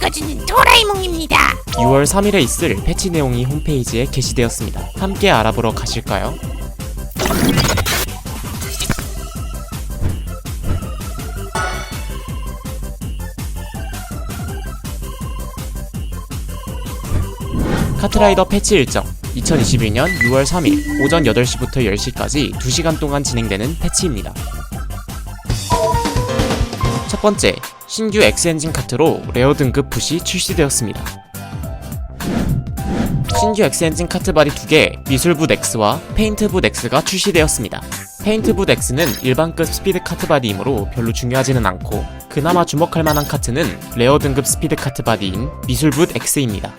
읽어주는 도라에몽입니다. 6월 3일에 있을 패치 내용이 홈페이지에 게시되었습니다. 함께 알아보러 가실까요? 카트라이더 패치 일정 2021년 6월 3일 오전 8시부터 10시까지 2시간 동안 진행되는 패치입니다. 첫 번째, 신규 X엔진 카트로 레어 등급 붓이 출시되었습니다. 신규 X엔진 카트 바디 2개, 미술붓 X와 페인트붓 X가 출시되었습니다. 페인트붓 X는 일반급 스피드 카트 바디이므로 별로 중요하지는 않고 그나마 주목할 만한 카트는 레어 등급 스피드 카트 바디인 미술붓 X입니다.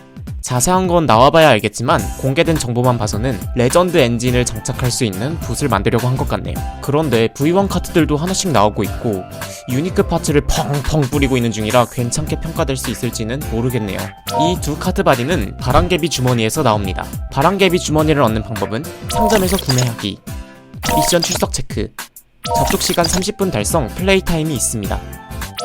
자세한 건 나와봐야 알겠지만 공개된 정보만 봐서는 레전드 엔진을 장착할 수 있는 붓을 만들려고 한 것 같네요. 그런데 V1 카트들도 하나씩 나오고 있고 유니크 파츠를 펑펑 뿌리고 있는 중이라 괜찮게 평가될 수 있을지는 모르겠네요. 이 두 카트 바디는 바람개비 주머니에서 나옵니다. 바람개비 주머니를 얻는 방법은 상점에서 구매하기. 미션 출석 체크. 접속 시간 30분 달성 플레이 타임이 있습니다.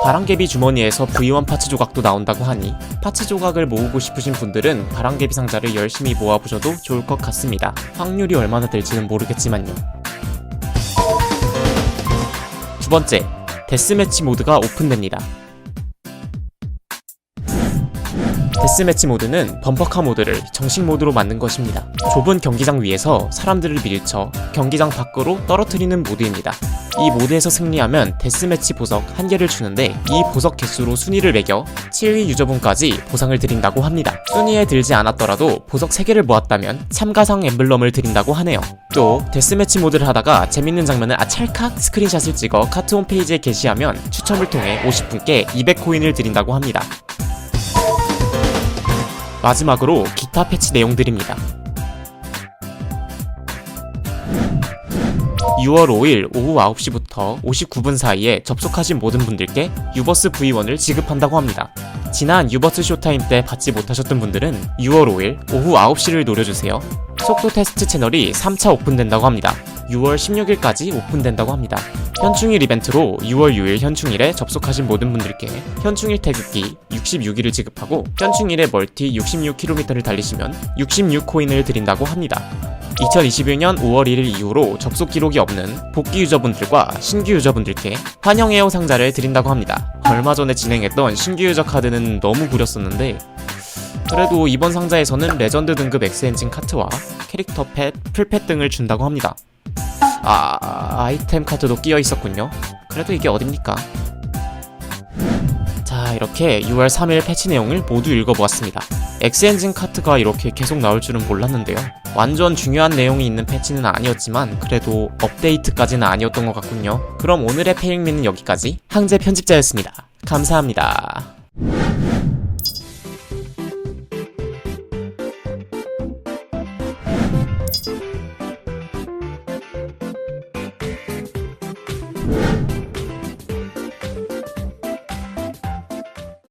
바람개비 주머니에서 V1 파츠 조각도 나온다고 하니 파츠 조각을 모으고 싶으신 분들은 바람개비 상자를 열심히 모아보셔도 좋을 것 같습니다. 확률이 얼마나 될지는 모르겠지만요. 두 번째, 데스매치 모드가 오픈됩니다. 데스매치 모드는 범퍼카 모드를 정식 모드로 만든 것입니다. 좁은 경기장 위에서 사람들을 밀쳐 경기장 밖으로 떨어뜨리는 모드입니다. 이 모드에서 승리하면 데스매치 보석 한 개를 주는데 이 보석 개수로 순위를 매겨 7위 유저분까지 보상을 드린다고 합니다. 순위에 들지 않았더라도 보석 3개를 모았다면 참가상 엠블럼을 드린다고 하네요. 또 데스매치 모드를 하다가 재밌는 장면을 아 찰칵 스크린샷을 찍어 카트 홈페이지에 게시하면 추첨을 통해 50분께 200코인을 드린다고 합니다. 마지막으로 기타 패치 내용들입니다. 6월 5일 오후 9시부터 59분 사이에 접속하신 모든 분들께 유버스 V1을 지급한다고 합니다. 지난 유버스 쇼타임 때 받지 못하셨던 분들은 6월 5일 오후 9시를 노려주세요. 속도 테스트 채널이 3차 오픈된다고 합니다. 6월 16일까지 오픈된다고 합니다. 현충일 이벤트로 6월 6일 현충일에 접속하신 모든 분들께 현충일 태극기 66일을 지급하고 현충일에 멀티 66km를 달리시면 66코인을 드린다고 합니다. 2021년 5월 1일 이후로 접속 기록이 없는 복귀 유저분들과 신규 유저분들께 환영해요 상자를 드린다고 합니다. 얼마 전에 진행했던 신규 유저 카드는 너무 구렸었는데 그래도 이번 상자에서는 레전드 등급 X엔진 카트와 캐릭터 펫, 풀펫 등을 준다고 합니다. 아, 아이템 카드도 끼어 있었군요. 그래도 이게 어딥니까? 자, 이렇게 6월 3일 패치 내용을 모두 읽어보았습니다. 엑스엔진 카트가 이렇게 계속 나올 줄은 몰랐는데요. 완전 중요한 내용이 있는 패치는 아니었지만 그래도 업데이트까지는 아니었던 것 같군요. 그럼 오늘의 페잉미는 여기까지 항제 편집자였습니다. 감사합니다.